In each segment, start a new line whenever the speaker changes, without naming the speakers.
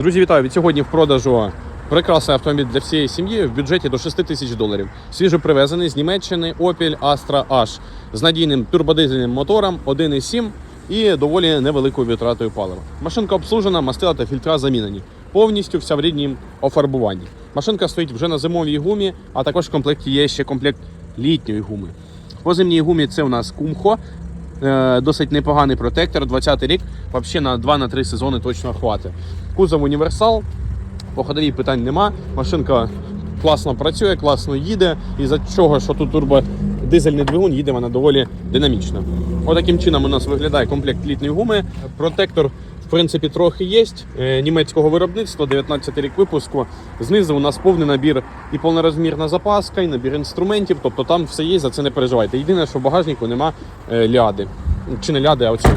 Друзі, вітаю! Від сьогодні в продажу прекрасний автомобіль для всієї сім'ї в бюджеті до 6 тисяч доларів. Свіжо привезений з Німеччини Opel Astra H з надійним турбодизельним мотором 1,7 і доволі невеликою витратою палива. Машинка обслужена, мастила та фільтра замінені. Повністю вся в ріднім офарбуванні. Машинка стоїть вже на зимовій гумі, а також в комплекті є ще комплект літньої гуми. По зимній гумі це у нас Кумхо. Е, Досить непоганий протектор. 20-й рік. Взагалі на 2-3 сезони точно хватить. Кузов універсал. По ходовій питань нема. Машинка класно працює, класно їде. І за чого, що тут турбодизельний двигун, їде вона доволі динамічно. Отаким чином у нас виглядає комплект літньої гуми. Протектор, принципі, трохи є. Е, Німецького виробництва, 19 рік випуску. Знизу у нас повний набір і повнорозмірна запаска, і набір інструментів. Тобто там все є, за це не переживайте. Єдине, що в багажнику нема е, ляди. Чи не ляди, а оці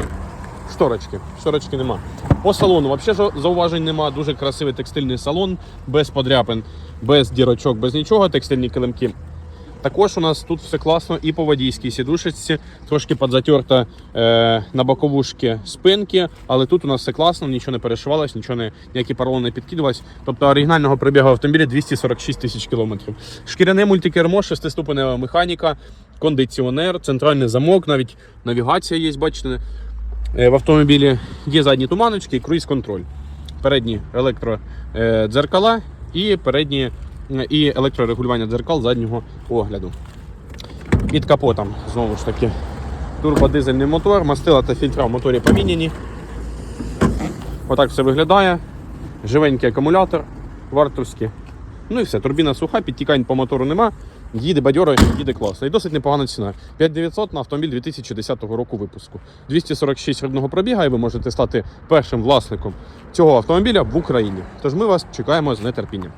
шторочки. Шторочки нема. По салону взагалі зауважень нема. Дуже красивий текстильний салон, без подряпин, без дірочок, без нічого. Текстильні килимки. Також у нас тут все класно і по водійській сідушечці, трошки підзатерта е, на боковушки спинки, але тут у нас все класно, нічого не перешивалось, нічого не, ніякі поролони не підкидувались. Тобто оригінального пробігу автомобіля 246 тисяч кілометрів. Шкіряне мультикермо, шестиступенева механіка, кондиціонер, центральний замок, навіть навігація є, бачите. Е, В автомобілі є задні туманочки і круїз-контроль. Передні електродзеркала і передні е, і електрорегулювання дзеркал заднього огляду. Під капотом знову ж таки турбодизельний мотор, мастила та фільтра в моторі поміняні. Отак все виглядає. Живенький акумулятор, вартовський. Ну і все, турбіна суха, підтікань по мотору нема. Їде бадьоро, їде класно. І досить непогана ціна. 5900 на автомобіль 2010 року випуску. 246 рідного пробіга, і ви можете стати першим власником цього автомобіля в Україні. Тож ми вас чекаємо з нетерпінням.